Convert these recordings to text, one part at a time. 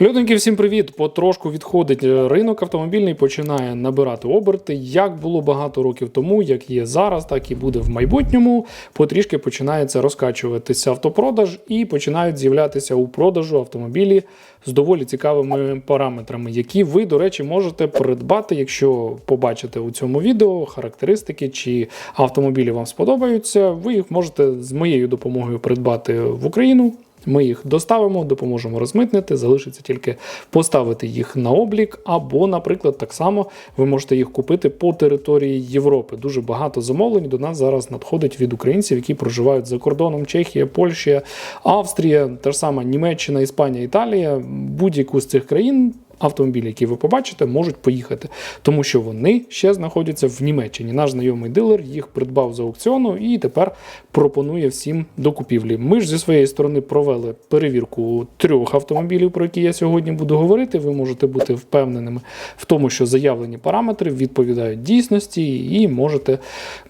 Люденьки, всім привіт! Потрошку відходить е, ринок автомобільний, починає набирати оберти. Як було багато років тому, як є зараз, так і буде в майбутньому. Потрішки починається розкачуватися автопродаж і починають з'являтися у продажу автомобілі з доволі цікавими параметрами, які ви, до речі, можете придбати, якщо побачите у цьому відео характеристики чи автомобілі вам сподобаються. Ви їх можете з моєю допомогою придбати в Україну. Ми їх доставимо, допоможемо розмитнити. Залишиться тільки поставити їх на облік, або, наприклад, так само ви можете їх купити по території Європи. Дуже багато замовлень до нас зараз надходить від українців, які проживають за кордоном: Чехія, Польща, Австрія, та ж сама Німеччина, Іспанія, Італія. Будь-яку з цих країн. Автомобілі, які ви побачите, можуть поїхати, тому що вони ще знаходяться в Німеччині. Наш знайомий дилер їх придбав з аукціону і тепер пропонує всім до купівлі. Ми ж зі своєї сторони провели перевірку трьох автомобілів, про які я сьогодні буду говорити. Ви можете бути впевненими в тому, що заявлені параметри відповідають дійсності, і можете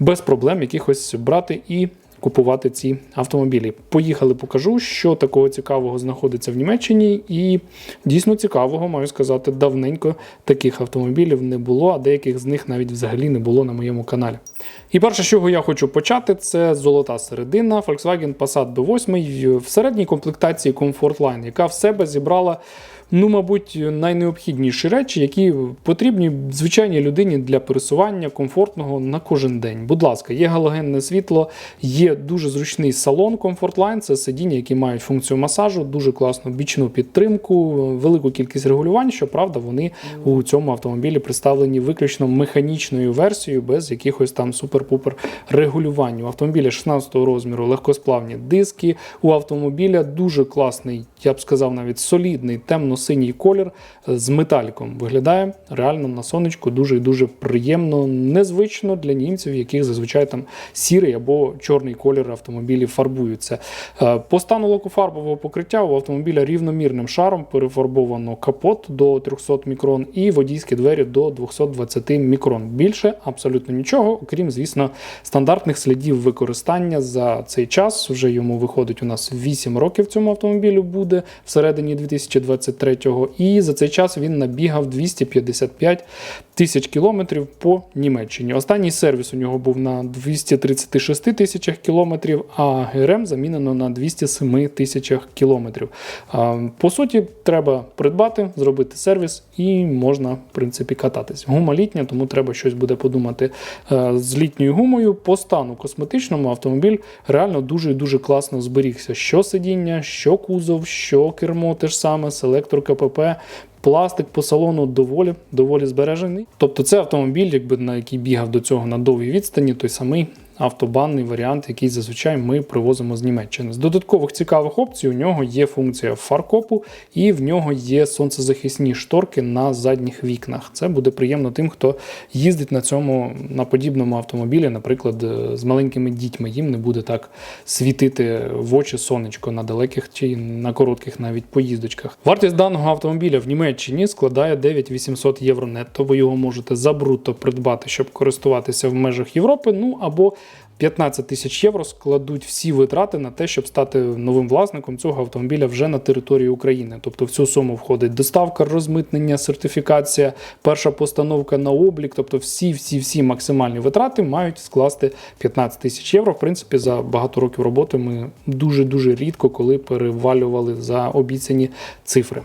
без проблем якихось брати і купувати ці автомобілі. Поїхали, покажу, що такого цікавого знаходиться в Німеччині, і дійсно цікавого, маю сказати, давненько таких автомобілів не було, а деяких з них навіть взагалі не було на моєму каналі. І перше, з чого я хочу почати, це золота середина Volkswagen Passat B8 в середній комплектації Comfort Line, яка в себе зібрала. Ну, мабуть, найнеобхідніші речі, які потрібні звичайній людині для пересування комфортного на кожен день. Будь ласка, є галогенне світло, є дуже зручний салон Comfort Line, це сидіння, які мають функцію масажу, дуже класну бічну підтримку, велику кількість регулювань. Щоправда, вони у цьому автомобілі представлені виключно механічною версією, без якихось там супер-пупер регулювань. У автомобіля 16 розміру легкосплавні диски. У автомобіля дуже класний, я б сказав, навіть солідний темно-синій колір з металіком. Виглядає реально на сонечку дуже і дуже приємно, незвично для німців, яких зазвичай там сірий або чорний колір автомобілів фарбуються. Е, По стану лакофарбового покриття у автомобіля рівномірним шаром перефарбовано капот до 300 мікрон і водійські двері до 220 мікрон. Більше абсолютно нічого, окрім, звісно, стандартних слідів використання за цей час. Вже йому виходить у нас 8 років цьому автомобілю буде всередині 2023-го. І за цей час він набігав 255 тисяч кілометрів по Німеччині. Останній сервіс у нього був на 236 тисячах кілометрів, а ГРМ замінено на 207 тисячах кілометрів. По суті, треба придбати, зробити сервіс і можна, в принципі, кататись. Гума літня, тому треба щось буде подумати е, з літньою гумою. По стану косметичному автомобіль реально дуже і дуже класно зберігся. Що сидіння, що кузов, що кермо, те ж саме, селектор КПП. Пластик по салону доволі доволі збережений. Тобто це автомобіль, якби на який бігав до цього на довгій відстані, той самий автобанний варіант, який зазвичай ми привозимо з Німеччини. З додаткових цікавих опцій у нього є функція фаркопу, і в нього є сонцезахисні шторки на задніх вікнах. Це буде приємно тим, хто їздить на цьому на подібному автомобілі, наприклад, е, з маленькими дітьми. Їм не буде так світити в очі сонечко на далеких чи на коротких навіть поїздочках. Вартість даного автомобіля в Німеччині складає 9800 євро нетто. Ви його можете за брутто придбати, щоб користуватися в межах Європи. Ну або 15 тисяч євро складуть всі витрати на те, щоб стати новим власником цього автомобіля вже на території України. Тобто в цю суму входить доставка, розмитнення, сертифікація, перша постановка на облік. Тобто всі, всі, всі максимальні витрати мають скласти 15 тисяч євро. В принципі, за багато років роботи ми дуже дуже рідко коли перевалювали за обіцяні цифри.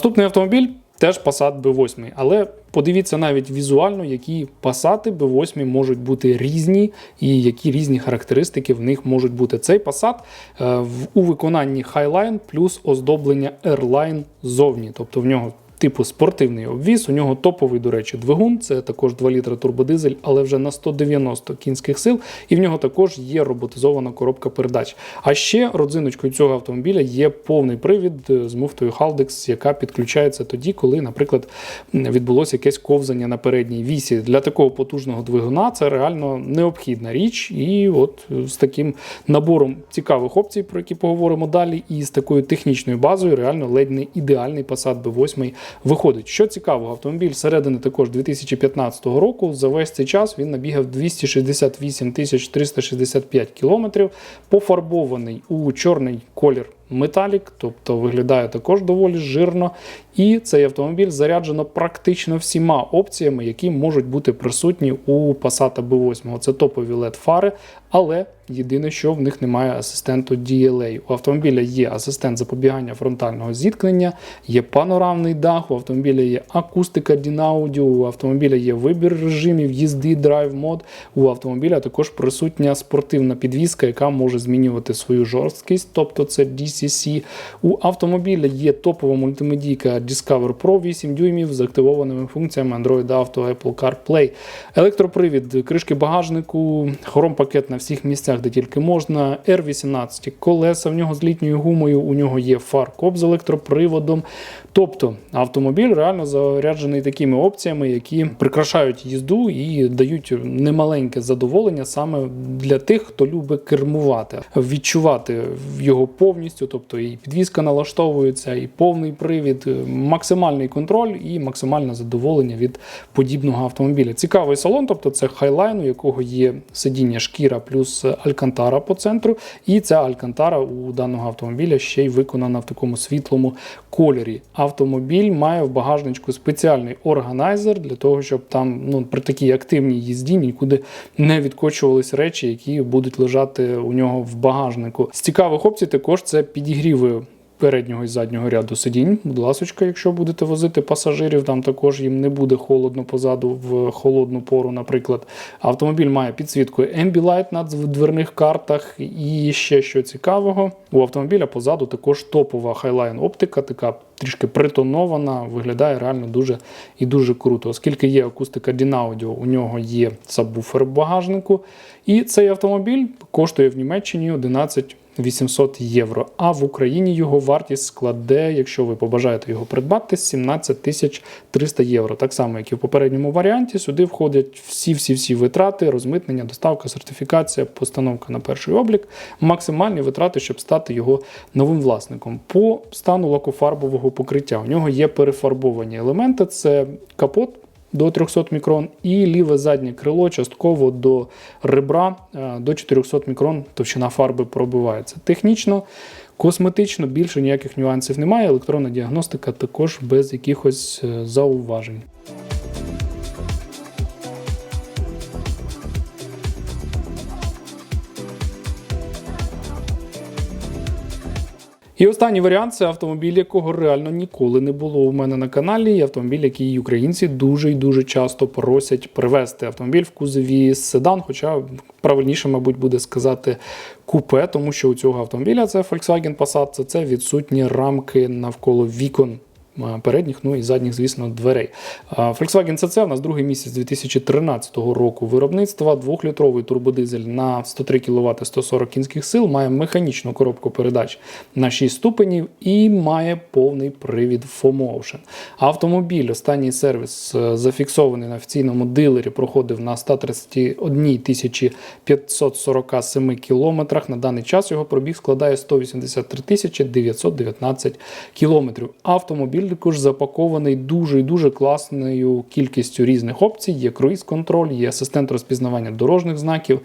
Наступний автомобіль теж Passat B8, але подивіться навіть візуально, які Passat B8 можуть бути різні і які різні характеристики в них можуть бути. Цей Passat е, у виконанні Highline плюс оздоблення Airline ззовні, тобто в нього типу спортивний обвіз. У нього топовий, до речі, двигун. Це також 2 літра турбодизель, але вже на 190 кінських сил. І в нього також є роботизована коробка передач. А ще родзиночкою цього автомобіля є повний привід е, з муфтою Haldex, яка підключається тоді, коли, наприклад, відбулося якесь ковзання на передній вісі. Для такого потужного двигуна це реально необхідна річ. І от е, з таким набором цікавих опцій, про які поговоримо далі, і з такою технічною базою, реально ледь не ідеальний Passat B8 виходить. Що цікаво, автомобіль середини також 2015 року. За весь цей час він набігав 268 тисяч 365 кілометрів, пофарбований у чорний колір. Металік, тобто виглядає також доволі жирно. І цей автомобіль заряджено практично всіма опціями, які можуть бути присутні у Passat B8. Це топові led фари, але єдине, що в них немає асистенту DLA. У автомобіля є асистент запобігання фронтального зіткнення, є панорамний дах, у автомобіля є акустика Dinaudi, у автомобіля є вибір режимів їзди, драйв мод. У автомобіля також присутня спортивна підвізка, яка може змінювати свою жорсткість, тобто це DCC. У автомобіля є топова мультимедійка Discover Pro 8 дюймів з активованими функціями Android Auto, Apple CarPlay, електропривід, кришки багажнику, хром-пакет на всіх місцях, де тільки можна. R18 колеса в нього з літньою гумою, у нього є фаркоп з електроприводом. Тобто автомобіль реально заряджений такими опціями, які прикрашають їзду і дають немаленьке задоволення саме для тих, хто любить кермувати, відчувати його повністю, тобто і підвізка налаштовується, і повний привід, максимальний контроль і максимальне задоволення від подібного автомобіля. Цікавий салон, тобто це хайлайн, у якого є сидіння шкіра плюс алькантара по центру. І ця алькантара у даного автомобіля ще й виконана в такому світлому кольорі. Автомобіль має в багажничку спеціальний органайзер для того, щоб там ну, при такій активній їзді нікуди не відкочувались речі, які будуть лежати у нього в багажнику. З цікавих опцій також це підігріви. Переднього і заднього ряду сидінь, будь ласочка, якщо будете возити пасажирів, там також їм не буде холодно позаду в холодну пору, наприклад. Автомобіль має підсвітку Ambilight на дверних картах. І ще що цікавого, у автомобіля позаду також топова Highline оптика, така трішки притонована, виглядає реально дуже і дуже круто. Оскільки є акустика Dinaudi, у нього є сабвуфер в багажнику. І цей автомобіль коштує в Німеччині 11 800 євро. А в Україні його вартість складе, якщо ви побажаєте його придбати, 17 тисяч 300 євро. Так само, як і в попередньому варіанті, сюди входять всі-всі-всі витрати, розмитнення, доставка, сертифікація, постановка на перший облік, максимальні витрати, щоб стати його новим власником. По стану лакофарбового покриття у нього є перефарбовані елементи: це капот до 300 мікрон, і ліве заднє крило частково до ребра е, до 400 мікрон товщина фарби пробивається. Технічно, косметично більше ніяких нюансів немає. Електронна діагностика також без якихось е, зауважень. І останній варіант це автомобіль, якого реально ніколи не було у мене на каналі. І автомобіль, який українці дуже і дуже часто просять привезти. Автомобіль в кузові седан, хоча правильніше, мабуть, буде сказати купе, тому що у цього автомобіля це Volkswagen Passat, це, це відсутні рамки навколо вікон. Передніх, ну і задніх, звісно, дверей. Volkswagen CC у нас другий місяць 2013 року виробництва. Двохлітровий турбодизель на 103 кВт 140 кінських сил, має механічну коробку передач на 6 ступенів і має повний привід 4Motion. Автомобіль, останній сервіс е, зафіксований на офіційному дилері, проходив на 131 547 кілометрах. На даний час його пробіг складає 183 919 кілометрів. Автомобіль також запакований дуже і дуже класною кількістю різних опцій. Є круїз-контроль, є асистент розпізнавання дорожніх знаків,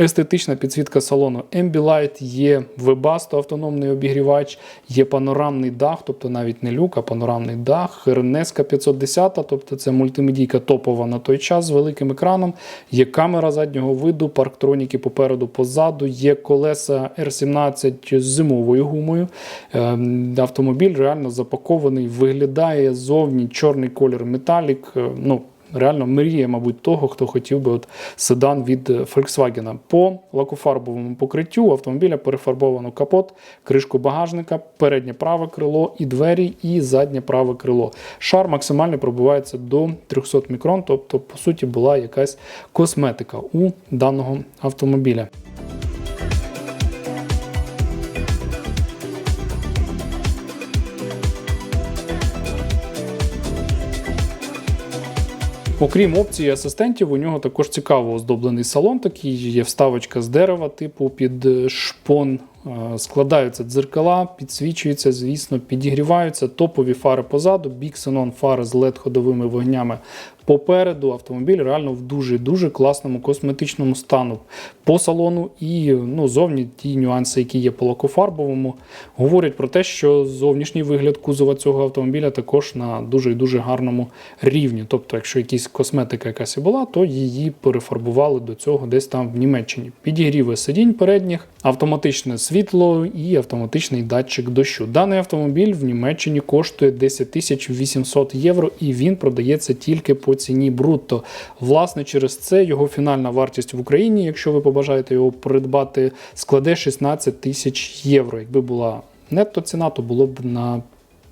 естетична підсвітка салону Ambilight, є Webasto автономний обігрівач, є панорамний дах, тобто навіть не люк, а панорамний дах, Renesca 510, тобто це мультимедійка топова на той час з великим екраном, є камера заднього виду, парктроніки попереду позаду, є колеса R17 з зимовою гумою. Ем, автомобіль реально запакований, виглядає зовні чорний колір металік. Е, ну, реально мріє, мабуть, того, хто хотів би от седан від Volkswagen. По лакофарбовому покриттю автомобіля перефарбовано капот, кришку багажника, переднє праве крило і двері, і заднє праве крило. Шар максимально пробивається до 300 мікрон, тобто, по суті, була якась косметика у даного автомобіля. Окрім опції асистентів, у нього також цікаво оздоблений салон. Такий є вставочка з дерева, типу під шпон. Складаються дзеркала, підсвічуються, звісно, підігріваються топові фари позаду, бік Xenon фари з led ходовими вогнями попереду. Автомобіль реально в дуже дуже класному косметичному стану по салону і ну, зовні ті нюанси, які є по лакофарбовому, говорять про те, що зовнішній вигляд кузова цього автомобіля також на дуже і дуже гарному рівні. Тобто, якщо якась косметика якась і була, то її перефарбували до цього десь там в Німеччині. Підігріви сидінь передніх, автоматичне світло і автоматичний датчик дощу. Даний автомобіль в Німеччині коштує 10 тисяч 800 євро, і він продається тільки по ціні брутто. Власне, через це його фінальна вартість в Україні, якщо ви побажаєте його придбати, складе 16 тисяч євро. Якби була нетто ціна, то було б на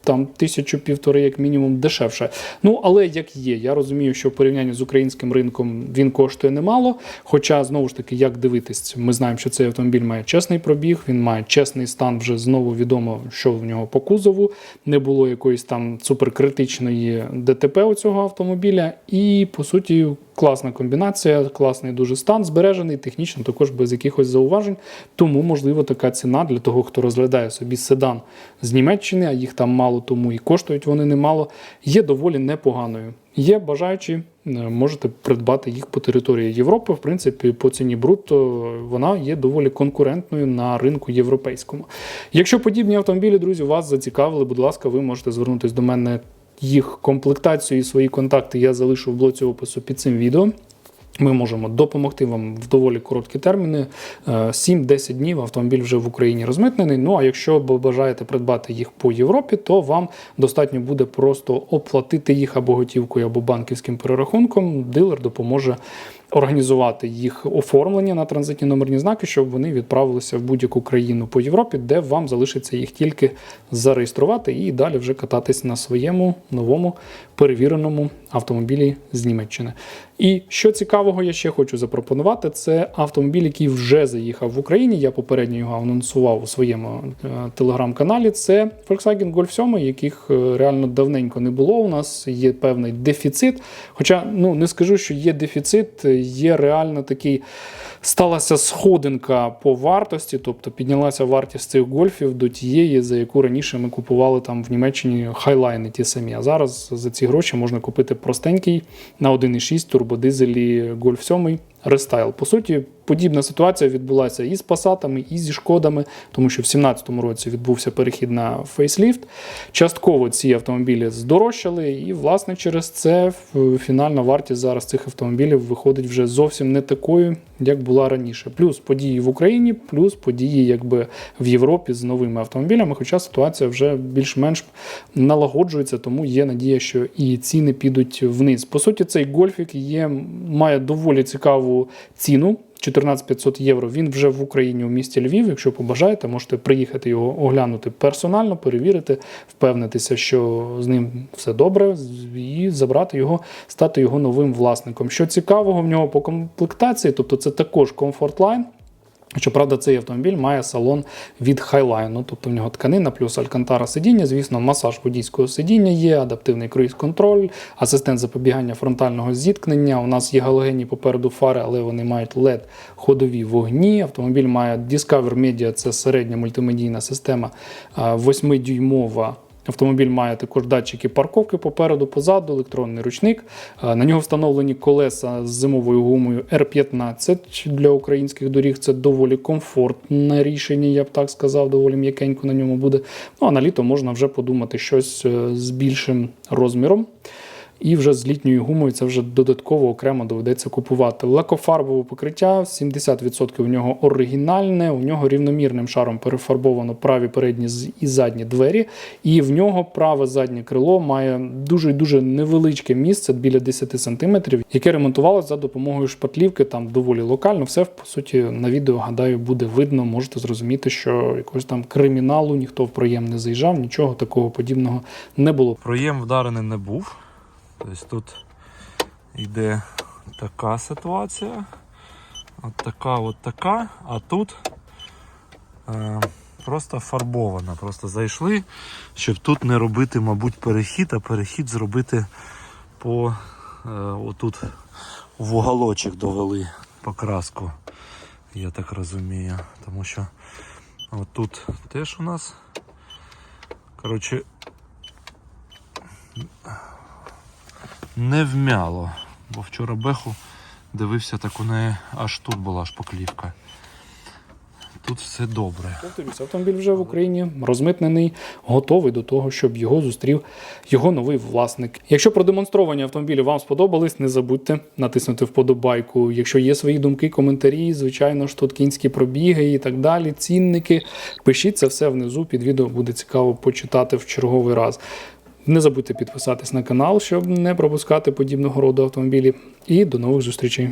там тисячу півтори, як мінімум, дешевше. Ну але як є, я розумію, що в порівнянні з українським ринком він коштує немало. Хоча знову ж таки, як дивитись, ми знаємо, що цей автомобіль має чесний пробіг, він має чесний стан. Вже знову відомо, що в нього по кузову. Не було якоїсь там суперкритичної ДТП у цього автомобіля, і по суті. Класна комбінація, класний дуже стан, збережений, технічно також без якихось зауважень. Тому, можливо, така ціна для того, хто розглядає собі седан з Німеччини, а їх там мало, тому і коштують вони немало, є доволі непоганою. Є бажаючі, е, можете придбати їх по території Європи. В принципі, по ціні брутто вона є доволі конкурентною на ринку європейському. Якщо подібні автомобілі, друзі, вас зацікавили, будь ласка, ви можете звернутися до мене їх комплектацію і свої контакти я залишу в блоці опису під цим відео. Ми можемо допомогти вам в доволі короткі терміни. Е, 7-10 днів автомобіль вже в Україні розмитнений. Ну а якщо ви бажаєте придбати їх по Європі, то вам достатньо буде просто оплатити їх або готівкою, або банківським перерахунком. Дилер допоможе організувати їх оформлення на транзитні номерні знаки, щоб вони відправилися в будь-яку країну по Європі, де вам залишиться їх тільки зареєструвати і далі вже кататись на своєму новому перевіреному автомобілі з Німеччини. І що цікавого, я ще хочу запропонувати, це автомобіль, який вже заїхав в Україні. Я попередньо його анонсував у своєму е, телеграм-каналі. Це Volkswagen Golf 7, яких е, реально давненько не було. У нас є певний дефіцит. Хоча ну не скажу, що є дефіцит, є реально такий. Сталася сходинка по вартості, тобто піднялася вартість цих гольфів до тієї, за яку раніше ми купували там в Німеччині хайлайни ті самі. А зараз за ці гроші можна купити простенький на 1,6 турбодизелі Golf 7 рестайл. По суті, подібна ситуація відбулася і з пасатами, і зі шкодами, тому що в 2017 році відбувся перехід на фейсліфт. Частково ці автомобілі здорожчали, і, власне, через це фінальна вартість зараз цих автомобілів виходить вже зовсім не такою, як була раніше. Плюс події в Україні, плюс події якби в Європі з новими автомобілями. Хоча ситуація вже більш-менш налагоджується, тому є надія, що і ціни підуть вниз. По суті, цей гольфік є, має доволі цікаву ціну. 14500 євро. Він вже в Україні у місті Львів. Якщо побажаєте, можете приїхати його оглянути персонально, перевірити, впевнитися, що з ним все добре, і забрати його, стати його новим власником. Що цікавого в нього по комплектації, тобто це також комфорт-лайн. Щоправда, цей автомобіль має салон від Highline, ну, тобто в нього тканина плюс алькантара сидіння, звісно, масаж водійського сидіння є, адаптивний круїз-контроль, асистент запобігання фронтального зіткнення. У нас є галогенні попереду фари, але вони мають led ходові вогні. Автомобіль має Discover Media, це середня мультимедійна система 8-дюймова. Автомобіль має також датчики парковки попереду, позаду, електронний ручник. Е, На нього встановлені колеса з зимовою гумою R15 для українських доріг. Це доволі комфортне рішення, я б так сказав, доволі м'якенько на ньому буде. Ну а на літо можна вже подумати щось е, з більшим розміром. І вже з літньою гумою це вже додатково окремо доведеться купувати. Лакофарбове покриття 70% у нього оригінальне, у нього рівномірним шаром перефарбовано праві передні і задні двері, і в нього праве заднє крило має дуже дуже невеличке місце біля 10 см, яке ремонтувалося за допомогою шпатлівки. Там доволі локально. Все по суті на відео гадаю буде видно. Можете зрозуміти, що якогось там криміналу ніхто в проєм не заїжджав, нічого такого подібного не було. Проєм вдарений не був. Тобто тут йде така ситуація. От така, от така, а тут е, просто фарбована. Просто зайшли, щоб тут не робити, мабуть, перехід, а перехід зробити по е, отут в уголочок довели покраску. Я так розумію. Тому що отут теж у нас. Коротше, не вмяло. Бо вчора беху дивився, так у неї аж тут була шпаклівка. Тут все добре. Автомобіль вже в Україні розмитнений, готовий до того, щоб його зустрів його новий власник. Якщо продемонстровані автомобілі вам сподобались, не забудьте натиснути вподобайку. Якщо є свої думки, коментарі, звичайно ж тут кінські пробіги і так далі, цінники. Пишіть це все внизу. Під відео буде цікаво почитати в черговий раз. Не забудьте підписатись на канал, щоб не пропускати подібного роду автомобілі. І до нових зустрічей.